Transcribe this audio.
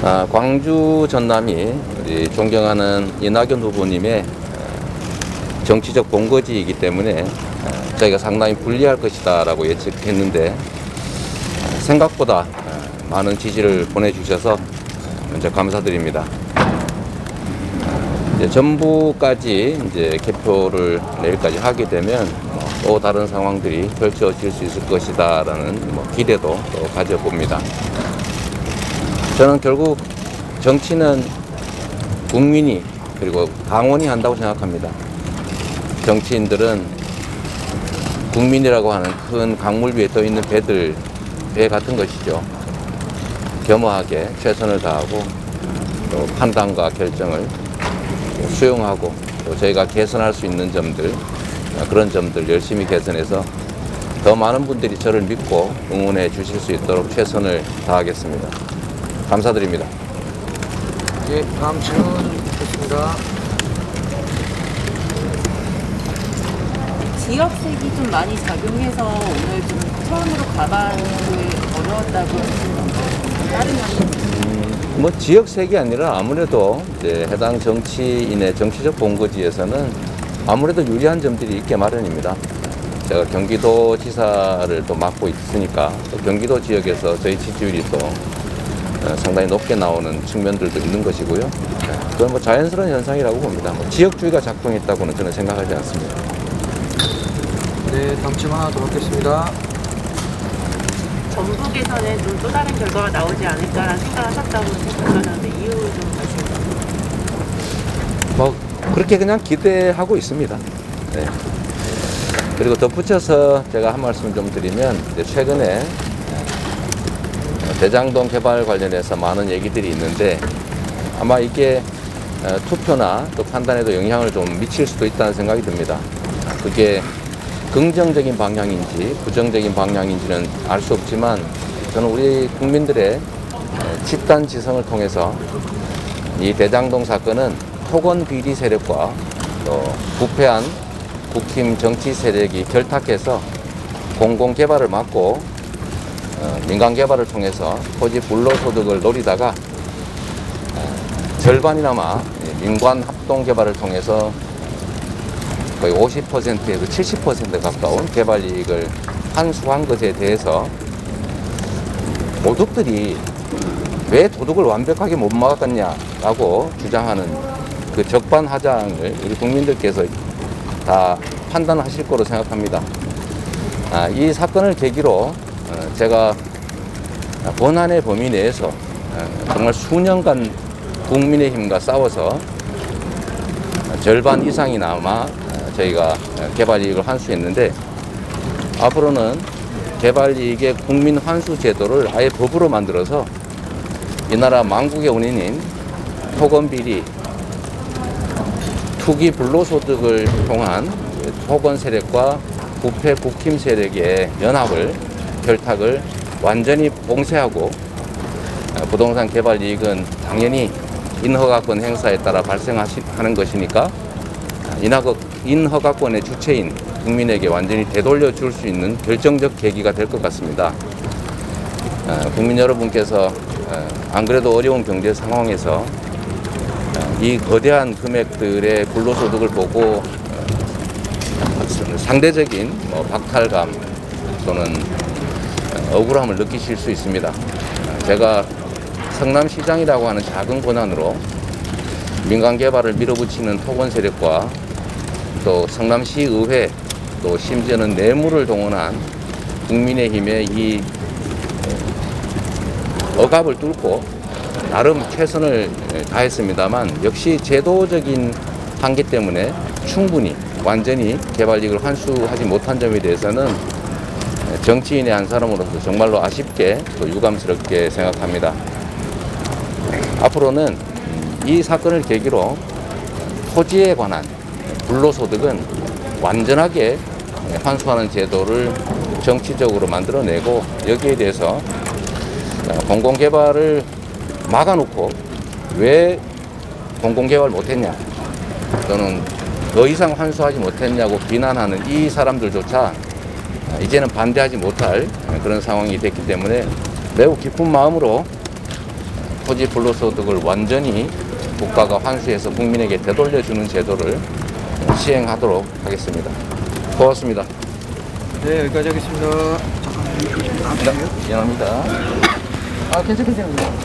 아, 광주 전남이 우리 존경하는 이낙연 후보님의 어, 정치적 본거지이기 때문에 어, 저희가 상당히 불리할 것이다라고 예측했는데 어, 생각보다 어, 많은 지지를 보내주셔서 어, 먼저 감사드립니다. 이제 전부까지 이제 개표를 내일까지 하게 되면 뭐또 다른 상황들이 펼쳐질 수 있을 것이다라는 뭐 기대도 또 가져봅니다. 저는 결국 정치는 국민이 그리고 당원이 한다고 생각합니다. 정치인들은 국민이라고 하는 큰 강물 위에 떠 있는 배들 배 같은 것이죠. 겸허하게 최선을 다하고 또 판단과 결정을 수용하고 또 저희가 개선할 수 있는 점들 그런 점들 열심히 개선해서 더 많은 분들이 저를 믿고 응원해 주실 수 있도록 최선을 다하겠습니다. 감사드립니다. 예, 다음 질문 듣겠습니다. 지역색이 좀 많이 작용해서 오늘 좀 처음으로 가방을 어려웠다고 하시는 건가요? 다른 면이 뭐 지역색이 아니라 아무래도 이제 해당 정치인의 정치적 본거지에서는 아무래도 유리한 점들이 있게 마련입니다. 제가 경기도 지사를 또 맡고 있으니까 또 경기도 지역에서 저희 지지율이 또 어, 상당히 높게 나오는 측면들도 있는 것이고요. 네, 그건 뭐 자연스러운 현상이라고 봅니다. 뭐 지역주의가 작동했다고는 저는 생각하지 않습니다. 네, 다음 질문 하나 더 받겠습니다. 전북에서는 좀또 다른 결과가 나오지 않을까라는 생각하셨다고 생각하는데 이유 좀 말씀 부탁드립니다. 뭐 그렇게 그냥 기대하고 있습니다. 네. 그리고 덧붙여서 제가 한 말씀 좀 드리면 이제 최근에 어, 대장동 개발 관련해서 많은 얘기들이 있는데 아마 이게 어, 투표나 또 판단에도 영향을 좀 미칠 수도 있다는 생각이 듭니다. 그게 긍정적인 방향인지 부정적인 방향인지는 알 수 없지만 저는 우리 국민들의 어, 집단 지성을 통해서 이 대장동 사건은 토건 비리 세력과 또 부패한 국힘 정치 세력이 결탁해서 공공 개발을 막고 어, 민간 개발을 통해서 토지 불로 소득을 노리다가 어, 절반이나마 이 민관 합동 개발을 통해서 거의 50%에서 70% 가까운 개발 이익을 환수한 것에 대해서 모독들이 왜 도둑을 완벽하게 못 막았냐라고 주장하는 그 적반하장을 우리 국민들께서 다 판단하실 거로 생각합니다. 아, 이 사건을 계기로 어, 제가 본안의 범위 내에서 어, 정말 수년간 국민의힘과 싸워서 절반 이상이나마 어, 저희가 개발 이익을 환수했는데 앞으로는 개발 이익의 국민 환수 제도를 아예 법으로 만들어서 이 나라 망국의 원인인 토건 비리, 투기 불로소득을 통한 토건 세력과 부패 국힘 세력의 연합을 결탁을 완전히 봉쇄하고 어, 부동산 개발 이익은 당연히 인허가권 행사에 따라 발생하는 것이니까 인허가, 인허가권의 주체인 국민에게 완전히 되돌려 줄 수 있는 결정적 계기가 될 것 같습니다. 어, 국민 여러분께서 어, 안 그래도 어려운 경제 상황에서 어, 이 거대한 금액들의 불로소득을 보고 어, 상대적인 뭐 박탈감 또는 어, 억울함을 느끼실 수 있습니다. 어, 제가 성남시장이라고 하는 작은 권한으로 민간 개발을 밀어붙이는 토건 세력과 또 성남시 의회 또 심지어는 뇌물을 동원한 국민의힘의 이 어, 억압을 뚫고 나름 최선을 다했습니다만 역시 제도적인 한계 때문에 충분히 완전히 개발 이익을 환수하지 못한 점에 대해서는 정치인의 한 사람으로서 정말로 아쉽게 또 유감스럽게 생각합니다. 앞으로는 이 사건을 계기로 토지에 관한 불로소득은 완전하게 환수하는 제도를 정치적으로 만들어내고 여기에 대해서 공공개발을 막아놓고 왜 공공개발 못했냐 또는 더 이상 환수하지 못했냐고 비난하는 이 사람들조차 이제는 반대하지 못할 그런 상황이 됐기 때문에 매우 기쁜 마음으로 토지 불로소득을 완전히 국가가 환수해서 국민에게 되돌려주는 제도를 시행하도록 하겠습니다. 고맙습니다. 네, 여기까지 하겠습니다. 네, 미안합니다. 아, 괜찮, 괜찮, 괜찮.